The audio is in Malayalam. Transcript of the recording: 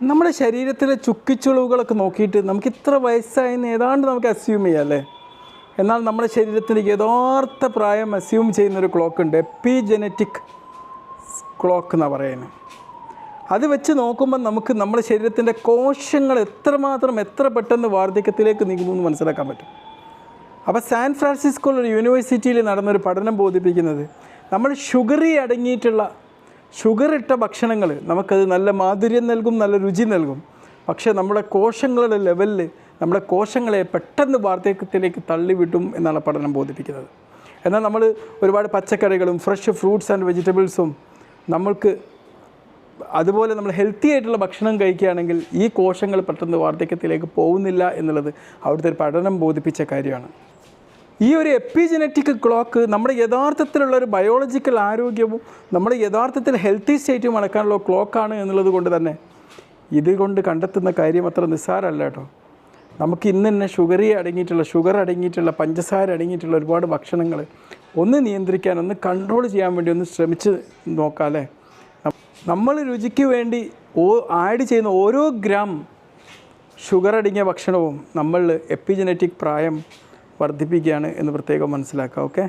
നമ്മുടെ ശരീരത്തിലെ ചുക്കിച്ചുളവുകളൊക്കെ നോക്കിയിട്ട് നമുക്ക് ഇത്ര വയസ്സായെന്ന് ഏതാണ്ട് നമുക്ക് അസ്യൂം ചെയ്യാം അല്ലേ? എന്നാൽ നമ്മുടെ ശരീരത്തിന്റെ യഥാർത്ഥ പ്രായം അസ്യൂം ചെയ്യുന്നൊരു ക്ലോക്ക് ഉണ്ട് എപ്പി ജനറ്റിക് ക്ലോക്ക് എന്നാണ് പറയുന്നത്. അത് വെച്ച് നോക്കുമ്പോൾ നമുക്ക് നമ്മുടെ ശരീരത്തിന്റെ കോശങ്ങൾ എത്രമാത്രം എത്ര പെട്ടെന്ന് വാർദ്ധക്യത്തിലേക്ക് നീങ്ങുന്നു എന്ന് മനസ്സിലാക്കാൻ പറ്റും. അപ്പോൾ സാൻ ഫ്രാൻസിസ്കോയിലൊരു യൂണിവേഴ്സിറ്റിയിൽ നടന്നൊരു പഠനം ബോധിപ്പിക്കുന്നത് നമ്മൾ ഷുഗറി അടങ്ങിയിട്ടുള്ള ഷുഗർ ഇട്ട ഭക്ഷണങ്ങൾ നമുക്കത് നല്ല മാധുര്യം നൽകും നല്ല രുചി നൽകും. പക്ഷേ നമ്മുടെ കോശങ്ങളുടെ ലെവലിൽ നമ്മുടെ കോശങ്ങളെ പെട്ടെന്ന് വാർദ്ധക്യത്തിലേക്ക് തള്ളിവിടും എന്നാണ് പഠനം ബോധിപ്പിക്കുന്നത്. എന്നാൽ നമ്മൾ ഒരുപാട് പച്ചക്കറികളും ഫ്രഷ് ഫ്രൂട്ട്സ് ആൻഡ് വെജിറ്റബിൾസും നമ്മൾക്ക് അതുപോലെ നമ്മൾ ഹെൽത്തി ആയിട്ടുള്ള ഭക്ഷണം കഴിക്കുകയാണെങ്കിൽ ഈ കോശങ്ങൾ പെട്ടെന്ന് വാർദ്ധക്യത്തിലേക്ക് പോകുന്നില്ല എന്നുള്ളത് അവിടുത്തെ ഒരു പഠനം ബോധിപ്പിച്ച കാര്യമാണ്. ഈ ഒരു എപ്പിജനറ്റിക് ക്ലോക്ക് നമ്മുടെ യഥാർത്ഥത്തിലുള്ള ഒരു ബയോളജിക്കൽ ആരോഗ്യവും നമ്മുടെ യഥാർത്ഥത്തിൽ ഹെൽത്തി സ്റ്റേറ്റും അളക്കാനുള്ള ക്ലോക്കാണ് എന്നുള്ളത് കൊണ്ട് തന്നെ ഇതുകൊണ്ട് കണ്ടെത്തുന്ന കാര്യം അത്ര നിസ്സാരമല്ല കേട്ടോ. നമുക്ക് ഇന്ന് തന്നെ ഷുഗറി അടങ്ങിയിട്ടുള്ള ഷുഗർ അടങ്ങിയിട്ടുള്ള പഞ്ചസാര അടങ്ങിയിട്ടുള്ള ഒരുപാട് ഭക്ഷണങ്ങൾ ഒന്ന് നിയന്ത്രിക്കാൻ ഒന്ന് കൺട്രോൾ ചെയ്യാൻ വേണ്ടി ഒന്ന് ശ്രമിച്ച് നോക്കാം അല്ലേ? നമ്മൾ രുചിക്ക് വേണ്ടി ഓ ആഡ് ചെയ്യുന്ന ഓരോ ഗ്രാം ഷുഗർ അടങ്ങിയ ഭക്ഷണവും നമ്മൾ എപ്പിജനറ്റിക് പ്രായം വർദ്ധിപ്പിക്കുകയാണ് എന്ന് പ്രത്യേകം മനസ്സിലാക്കുക ഓക്കെ?